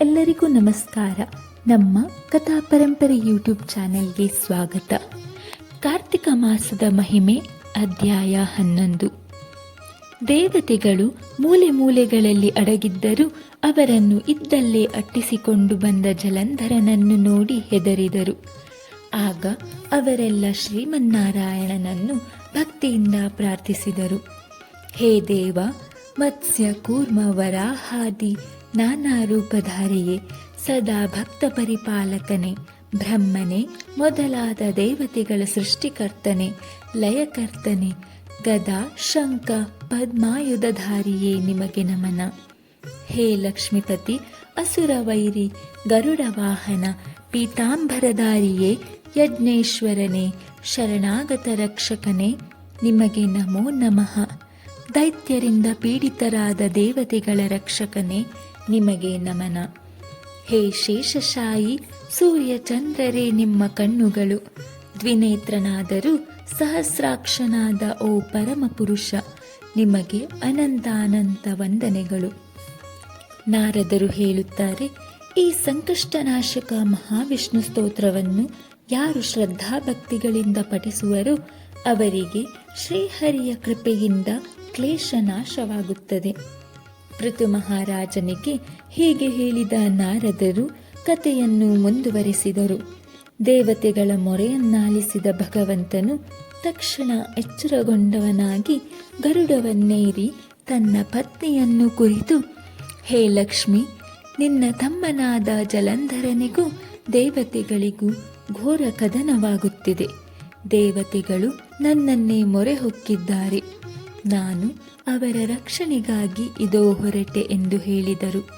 ಎಲ್ಲರಿಗೂ ನಮಸ್ಕಾರ. ನಮ್ಮ ಕಥಾ ಪರಂಪರೆ ಯೂಟ್ಯೂಬ್ ಚಾನೆಲ್ಗೆ ಸ್ವಾಗತ. ಕಾರ್ತಿಕ ಮಾಸದ ಮಹಿಮೆ, ಅಧ್ಯಾಯ ಹನ್ನೊಂದು. ದೇವತೆಗಳು ಮೂಲೆ ಮೂಲೆಗಳಲ್ಲಿ ಅಡಗಿದ್ದರೂ ಅವರನ್ನು ಇದ್ದಲ್ಲೇ ಅಟ್ಟಿಸಿಕೊಂಡು ಬಂದ ಜಲಂಧರನನ್ನು ನೋಡಿ ಹೆದರಿದರು. ಆಗ ಅವರೆಲ್ಲ ಶ್ರೀಮನ್ನಾರಾಯಣನನ್ನು ಭಕ್ತಿಯಿಂದ ಪ್ರಾರ್ಥಿಸಿದರು. ಹೇ ದೇವ ಮತ್ಸ್ಯ ಕೂರ್ಮ ವರಾಹಾದಿ ನಾನಾ ರೂಪಧಾರಿಯೇ, ಸದಾ ಭಕ್ತ ಪರಿಪಾಲಕನೇ, ಬ್ರಹ್ಮನೇ, ಮೊದಲಾದ ದೇವತೆಗಳ ಸೃಷ್ಟಿಕರ್ತನೆ, ಲಯಕರ್ತನೆ, ಗದಾ ಶಂಕ ಪದ್ಮಾಯುಧಧಾರಿಯೇ ನಿಮಗೆ ನಮನ. ಹೇ ಲಕ್ಷ್ಮೀಪತಿ, ಅಸುರ ವೈರಿ, ಗರುಡ ವಾಹನ, ಪೀತಾಂಬರಧಾರಿಯೇ, ಯಜ್ಞೇಶ್ವರನೇ, ಶರಣಾಗತ ರಕ್ಷಕನೇ, ನಿಮಗೆ ನಮೋ ನಮಃ. ದೈತ್ಯರಿಂದ ಪೀಡಿತರಾದ ದೇವತೆಗಳ ರಕ್ಷಕನೇ, ನಿಮಗೆ ನಮನ. ಹೇ ಶೇಷಶಾಯಿ, ಸೂರ್ಯ ಚಂದ್ರರೇ, ನಿಮ್ಮ ಕಣ್ಣುಗಳು. ದ್ವಿನೇತ್ರನಾದರೂ ಸಹಸ್ರಾಕ್ಷನಾದ ಓ ಪರಮಪುರುಷ, ನಿಮಗೆ ಅನಂತಾನಂತ ವಂದನೆಗಳು. ನಾರದರು ಹೇಳುತ್ತಾರೆ, ಈ ಸಂಕಷ್ಟನಾಶಕ ಮಹಾವಿಷ್ಣು ಸ್ತೋತ್ರವನ್ನು ಯಾರು ಶ್ರದ್ಧಾಭಕ್ತಿಗಳಿಂದ ಪಠಿಸುವರೋ, ಅವರಿಗೆ ಶ್ರೀಹರಿಯ ಕೃಪೆಯಿಂದ ಕ್ಲೇಶ ನಾಶವಾಗುತ್ತದೆ ಪೃಥು ಮಹಾರಾಜನಿಗೆ ಹೀಗೆ ಹೇಳಿದ ನಾರದರು ಕಥೆಯನ್ನು ಮುಂದುವರೆಸಿದರು. ದೇವತೆಗಳ ಮೊರೆಯನ್ನಾಲಿಸಿದ ಭಗವಂತನು ತಕ್ಷಣ ಎಚ್ಚರಗೊಂಡವನಾಗಿ ಗರುಡವನ್ನೇರಿ ತನ್ನ ಪತ್ನಿಯನ್ನು ಕುರಿತು, ಹೇ ಲಕ್ಷ್ಮಿ, ನಿನ್ನ ತಮ್ಮನಾದ ಜಲಂಧರನಿಗೂ ದೇವತೆಗಳಿಗೂ ಘೋರ ಕದನವಾಗುತ್ತಿದೆ. ದೇವತೆಗಳು ನನ್ನನ್ನೇ ಮೊರೆ ಹೊಕ್ಕಿದ್ದಾರೆ. ನಾನು ಅವರ ರಕ್ಷಣೆಗಾಗಿ ಇದೋ ಹೊರಟೆ ಎಂದು ಹೇಳಿದರು.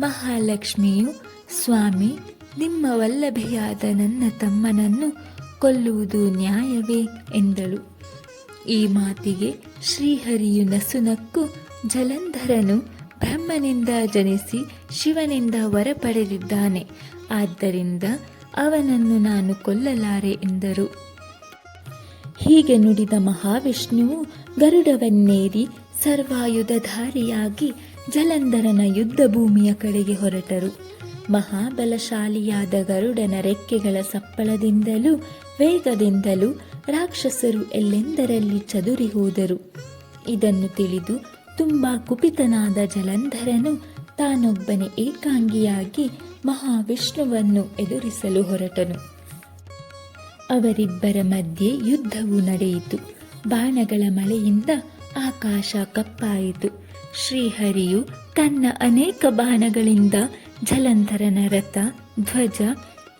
ಮಹಾಲಕ್ಷ್ಮಿಯು, ಸ್ವಾಮಿ, ನಿಮ್ಮ ವಲ್ಲಭೆಯಾದ ನನ್ನ ತಮ್ಮನನ್ನು ಕೊಲ್ಲುವುದು ನ್ಯಾಯವೇ? ಎಂದಳು. ಈ ಮಾತಿಗೆ ಶ್ರೀಹರಿಯು ನಸುನಕ್ಕು ಜಲಂಧರನು ಬ್ರಹ್ಮನಿಂದ ಜನಿಸಿ ಶಿವನಿಂದ ವರ ಪಡೆದಿದ್ದಾನೆ ಆದ್ದರಿಂದ ಅವನನ್ನು ನಾನು ಕೊಲ್ಲಲಾರೆ ಎಂದರು. ಹೀಗೆ ನುಡಿದ ಮಹಾವಿಷ್ಣುವು ಗರುಡವನ್ನೇರಿ ಸರ್ವಾಯುಧಧಾರಿಯಾಗಿ ಜಲಂಧರನ ಯುದ್ಧ ಭೂಮಿಯ ಕಡೆಗೆ ಹೊರಟರು. ಮಹಾಬಲಶಾಲಿಯಾದ ಗರುಡನ ರೆಕ್ಕೆಗಳ ಸಪ್ಪಳದಿಂದಲೂ ವೇಗದಿಂದಲೂ ರಾಕ್ಷಸರು ಎಲ್ಲೆಂದರಲ್ಲಿ ಚದುರಿ ಹೋದರು. ಇದನ್ನು ತಿಳಿದು ತುಂಬಾ ಕುಪಿತನಾದ ಜಲಂಧರನು ತಾನೊಬ್ಬನೇ ಏಕಾಂಗಿಯಾಗಿ ಮಹಾವಿಷ್ಣುವನ್ನು ಎದುರಿಸಲು ಹೊರಟನು. ಅವರಿಬ್ಬರ ಮಧ್ಯೆ ಯುದ್ಧವು ನಡೆಯಿತು. ಬಾಣಗಳ ಮಳೆಯಿಂದ ಆಕಾಶ ಕಪ್ಪಾಯಿತು. ಶ್ರೀಹರಿಯು ತನ್ನ ಅನೇಕ ಬಾಣಗಳಿಂದ ಜಲಂಧರನ ರಥ, ಧ್ವಜ,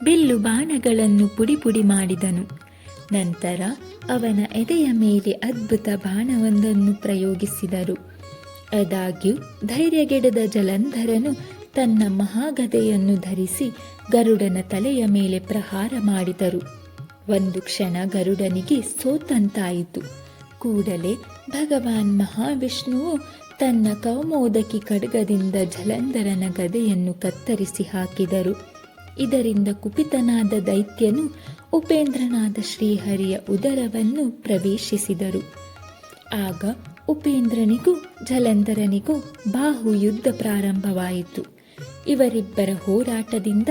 ಬಿಲ್ಲು ಬಾಣಗಳನ್ನು ಪುಡಿ ಪುಡಿ ಮಾಡಿದನು. ನಂತರ ಅವನ ಎದೆಯ ಮೇಲೆ ಅದ್ಭುತ ಬಾಣವೊಂದನ್ನು ಪ್ರಯೋಗಿಸಿದರು. ಆದಾಗ್ಯೂ ಧೈರ್ಯಗೆಡದ ಜಲಂಧರನು ತನ್ನ ಮಹಾಗದೆಯನ್ನು ಧರಿಸಿ ಗರುಡನ ತಲೆಯ ಮೇಲೆ ಪ್ರಹಾರ ಮಾಡಿದರು. ಒಂದು ಕ್ಷಣ ಗರುಡನಿಗೆ ಸೋತಂತಾಯಿತು. ಕೂಡಲೇ ಭಗವಾನ್ ಮಹಾವಿಷ್ಣುವು ತನ್ನ ಕೌಮೋದಕಿ ಖಡ್ಗದಿಂದ ಜಲಂಧರನ ಗದೆಯನ್ನು ಕತ್ತರಿಸಿ ಹಾಕಿದರು. ಇದರಿಂದ ಕುಪಿತನಾದ ದೈತ್ಯನು ಉಪೇಂದ್ರನಾದ ಶ್ರೀಹರಿಯ ಉದರವನ್ನು ಪ್ರವೇಶಿಸಿದರು. ಆಗ ಉಪೇಂದ್ರನಿಗೂ ಜಲಂಧರನಿಗೂ ಬಾಹು ಯುದ್ಧ ಪ್ರಾರಂಭವಾಯಿತು. ಇವರಿಬ್ಬರ ಹೋರಾಟದಿಂದ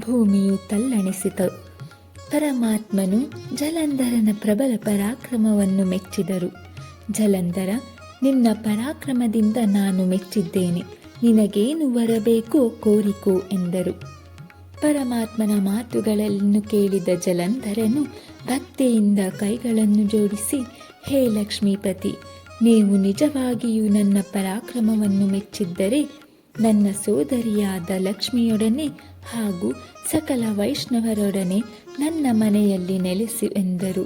ಭೂಮಿಯು ತಲ್ಲಣಿಸಿತು. ಪರಮಾತ್ಮನು ಜಲಂಧರನ ಪ್ರಬಲ ಪರಾಕ್ರಮವನ್ನು ಮೆಚ್ಚಿದರು. ಜಲಂಧರ, ನಿನ್ನ ಪರಾಕ್ರಮದಿಂದ ನಾನು ಮೆಚ್ಚಿದ್ದೇನೆ. ನಿನಗೇನು ಬರಬೇಕೋ ಕೋರಿಕೋ ಎಂದರು. ಪರಮಾತ್ಮನ ಮಾತುಗಳನ್ನು ಕೇಳಿದ ಜಲಂಧರನು ಭಕ್ತಿಯಿಂದ ಕೈಗಳನ್ನು ಜೋಡಿಸಿ, ಹೇ ಲಕ್ಷ್ಮೀಪತಿ, ನೀವು ನಿಜವಾಗಿಯೂ ನನ್ನ ಪರಾಕ್ರಮವನ್ನು ಮೆಚ್ಚಿದ್ದರೆ ನನ್ನ ಸೋದರಿಯಾದ ಲಕ್ಷ್ಮಿಯೊಡನೆ ಹಾಗೂ ಸಕಲ ವೈಷ್ಣವರೊಡನೆ ನನ್ನ ಮನೆಯಲ್ಲಿ ನೆಲೆಸಿ ಎಂದರು.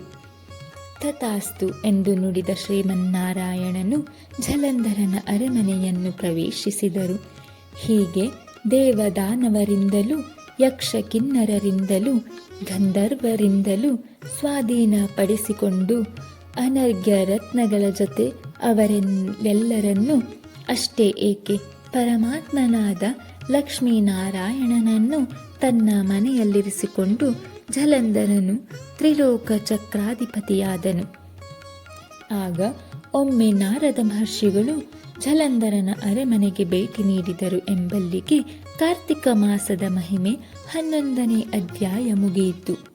ತಥಾಸ್ತು ಎಂದು ನುಡಿದ ಶ್ರೀಮನ್ನಾರಾಯಣನು ಜಲಂಧರನ ಅರಮನೆಯನ್ನು ಪ್ರವೇಶಿಸಿದರು. ಹೀಗೆ ದೇವದಾನವರಿಂದಲೂ ಯಕ್ಷ ಕಿನ್ನರರಿಂದಲೂ ಗಂಧರ್ವರಿಂದಲೂ ಸ್ವಾಧೀನಪಡಿಸಿಕೊಂಡು ಅನರ್ಘ್ಯ ರತ್ನಗಳ ಜೊತೆ ಅವರೆಲ್ಲರನ್ನೂ ಅಷ್ಟೇ ಏಕೆ ಪರಮಾತ್ಮನಾದ ಲಕ್ಷ್ಮೀನಾರಾಯಣನನ್ನು ತನ್ನ ಮನೆಯಲ್ಲಿರಿಸಿಕೊಂಡು ಜಲಂಧರನು ತ್ರಿಲೋಕ ಚಕ್ರಾಧಿಪತಿಯಾದನು. ಆಗ ಒಮ್ಮೆ ನಾರದ ಮಹರ್ಷಿಗಳು ಜಲಂಧರನ ಅರೆಮನೆಗೆ ಭೇಟಿ ನೀಡಿದರು ಎಂಬಲ್ಲಿಗೆ ಕಾರ್ತಿಕ ಮಾಸದ ಮಹಿಮೆ ಹನ್ನೊಂದನೇ ಅಧ್ಯಾಯ ಮುಗಿಯಿತು.